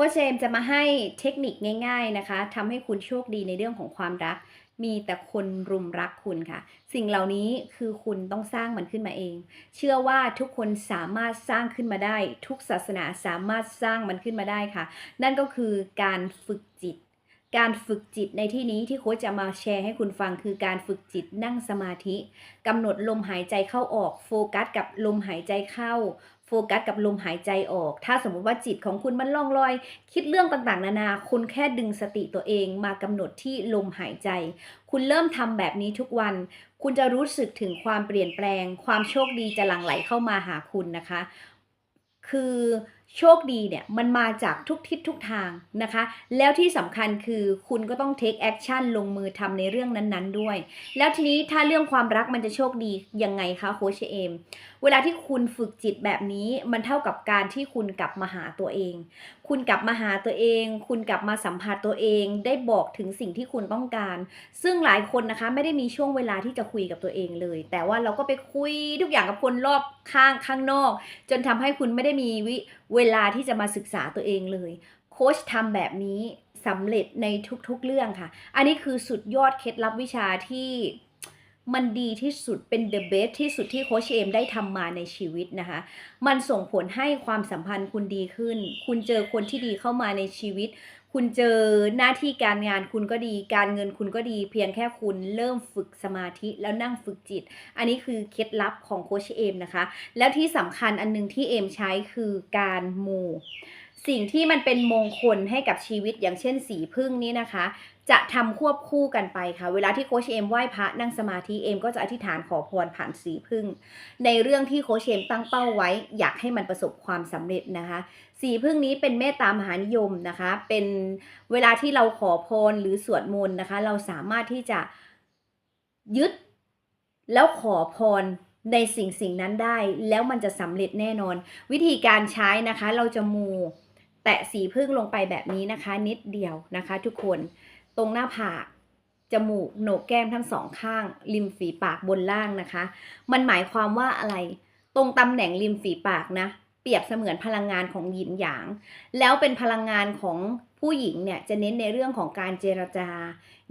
ค้ชเชมจะมาให้เทคนิคง่าย ๆนะคะทำให้คุณโชคดีในเรื่องของความรัก มีแต่คนรุมรักคุณค่ะ สิ่งเหล่านี้คือคุณต้องสร้างมันขึ้นมาเอง เชื่อว่าทุกคนสามารถสร้างขึ้นมาได้ ทุกศาสนาสามารถสร้างมันขึ้นมาได้ค่ะ นั่นก็คือการฝึกจิต การฝึกจิตในที่นี้ที่โค้ชจะมาแชร์ให้คุณฟังคือการฝึกจิตนั่งสมาธิกำหนดลมหายใจเข้าออกโฟกัสกับลมหายใจเข้าโฟกัสกับลมหายใจออก ถ้าสมมุติว่าจิตของคุณมันล่องลอย คิดเรื่องต่างๆ นานา คุณแค่ดึงสติตัวเองมากำหนดที่ลมหายใจ คุณเริ่มทำแบบนี้ทุกวัน คุณจะรู้สึกถึงความเปลี่ยนแปลง ความโชคดีจะหลั่งไหลเข้ามาหาคุณนะคะ คือ โชคดีเนี่ยมันมาจากทุกทิศทุกทางนะคะ แล้วที่สำคัญคือคุณก็ต้อง take action ลงมือทำในเรื่องนั้นๆด้วย แล้วทีนี้ถ้าเรื่องความรักมันจะโชคดียังไงคะโคชเอม เวลาที่คุณฝึกจิตแบบนี้มันเท่ากับการที่คุณกลับมาหาตัวเอง คุณกลับมาหาตัวเอง คุณกลับมาสัมผัสตัวเอง ได้บอกถึงสิ่งที่คุณต้องการ ซึ่งหลายคนนะคะไม่ได้มีช่วงเวลาที่จะคุยกับตัวเองเลย แต่ว่าเราก็ไปคุยทุกอย่างกับคนรอบข้างข้างนอก จนทำให้คุณไม่ได้มีวิ เวลาที่จะมาศึกษาตัวเองเลยโค้ชทำแบบนี้สำเร็จในทุกๆเรื่องค่ะ อันนี้คือสุดยอดเคล็ดลับวิชาที่ มันดีที่สุดเป็น the best ที่สุดที่โคชเอมได้ทำมาในชีวิตนะคะ มันส่งผลให้ความสัมพันธ์คุณดีขึ้น คุณเจอคนที่ดีเข้ามาในชีวิต คุณเจอหน้าที่การงานคุณก็ดี การเงินคุณก็ดี เพียงแค่คุณเริ่มฝึกสมาธิแล้วนั่งฝึกจิต อันนี้คือเคล็ดลับของโคชเอมนะคะ แล้วที่สำคัญอันหนึงที่เอมใช้คือการมู สิ่งที่มันเป็นมงคลให้กับชีวิตอย่างเช่นสีพึ่งนี้นะคะ จะทำควบคู่กันไปค่ะ เวลาที่โคชเอมไหว้พระนั่งสมาธิเอมก็จะอธิษฐานขอพรผ่านสีพึ่ง ในเรื่องที่โคชเอมตั้งเป้าไว้ อยากให้มันประสบความสำเร็จนะคะ สีพึ่งนี้เป็นเมตตามหานิยมนะคะ เป็นเวลาที่เราขอพรหรือสวดมนต์นะคะ เราสามารถที่จะยึดแล้วขอพรในสิ่งสิ่งนั้นได้ แล้วมันจะสำเร็จแน่นอน วิธีการใช้นะคะ เราจะมู ตะสีพึ่งลงไปแบบนี้นะคะ นิดเดียวนะคะ ทุกคนตรงหน้าผากจมูกโหนกแก้มทั้งสองข้าง ริมฝีปากบนล่างนะคะ มันหมายความว่าอะไร ตรงตำแหน่งริมฝีปากนะ เปรียบเสมือนพลังงานของหยินหยาง แล้วเป็นพลังงานของผู้หญิงเนี่ยจะเน้นในเรื่องของการเจรจา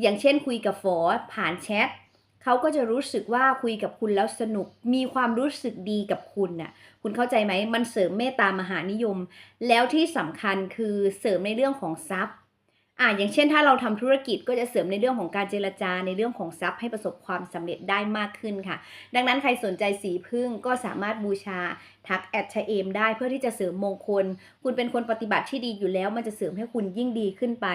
อย่างเช่นคุยกับฟอผ่านแชท เขาก็จะรู้สึกว่าคุยกับคุณแล้วสนุก มีความรู้สึกดีกับคุณน่ะ คุณเข้าใจไหม มันเสริมเมตตามหานิยม แล้วที่สำคัญคือเสริมในเรื่องของทรัพย์ อ่าอย่างเช่นถ้าเราทำธุรกิจก็จะเสริมในเรื่องของการเจรจาในเรื่องของทรัพย์ให้ประสบความสำเร็จได้มากขึ้นค่ะ ดังนั้นใครสนใจสีพึ่งก็สามารถบูชาทักแอดชเอมได้เพื่อที่จะเสริมมงคล คุณเป็นคนปฏิบัติที่ดีอยู่แล้ว มันจะเสริมให้คุณยิ่งดีขึ้นไป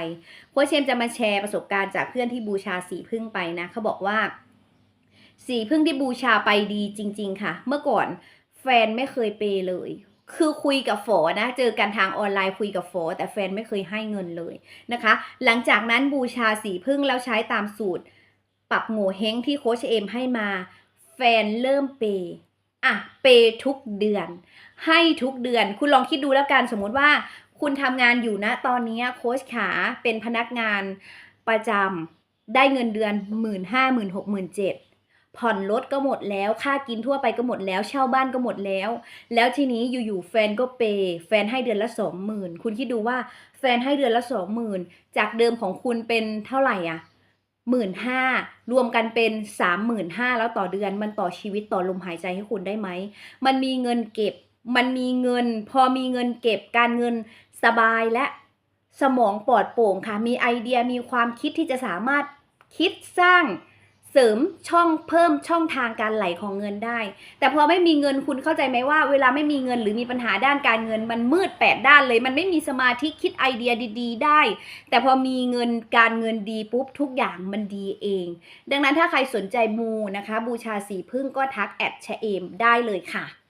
โค้ชเชมจะมาแชร์ประสบการณ์จากเพื่อนที่บูชาสีพึ่งไปนะเขาบอกว่า สีพึ่งที่บูชาไปดีจริง ๆ ค่ะ เมื่อก่อนแฟนไม่เคยเปย์เลย คือคุยกับฝอนะ เจอกันทางออนไลน์คุยกับฝอแต่แฟนไม่เคยให้เงินเลยนะคะ หลังจากนั้นบูชาสีพึ่งแล้วใช้ตามสูตร ปรับโง่เฮงที่โคชเอมให้มา แฟนเริ่มเปย์อะเปย์ทุกเดือน ให้ทุกเดือน คุณลองคิดดูแล้วกันสมมติว่า คุณทำงานอยู่นะตอนนี้โค้ชขาเป็นพนักงานประจำได้เงินเดือนหมื่นห้าหมื่นหกหมื่นเจ็ด ผ่อนรถก็หมดแล้ว ค่ากินทั่วไปก็หมดแล้ว เช่าบ้านก็หมดแล้ว แล้วทีนี้อยู่ๆแฟนก็เปย์แฟนให้เดือนละสองหมื่นคุณคิดดูว่าแฟนให้เดือนละสองหมื่นจากเดิมของคุณเป็นเท่าไหร่อะหมื่นห้ารวมกันเป็นสามหมื่นห้าแล้วต่อเดือนมันต่อชีวิตต่อลมหายใจให้คุณได้ไหม มันมีเงินเก็บ มันมีเงิน พอมีเงินเก็บการเงินสบายและสมองปลอดโปร่งค่ะ มีไอเดียมีความคิดที่จะสามารถคิดสร้าง เสริมช่องเพิ่มช่องทางการไหลของเงินได้ แต่พอไม่มีเงินคุณเข้าใจไหมว่า เวลาไม่มีเงินหรือมีปัญหาด้านการเงิน มันมืดแปดด้านเลย มันไม่มีสมาธิคิดไอเดียดี ๆ ได้ แต่พอมีเงินการเงินดีปุ๊บทุกอย่างมันดีเอง ดังนั้นถ้าใครสนใจมูนะคะ บูชาสีพึ่งก็ทักแอดชะเอมได้เลยค่ะ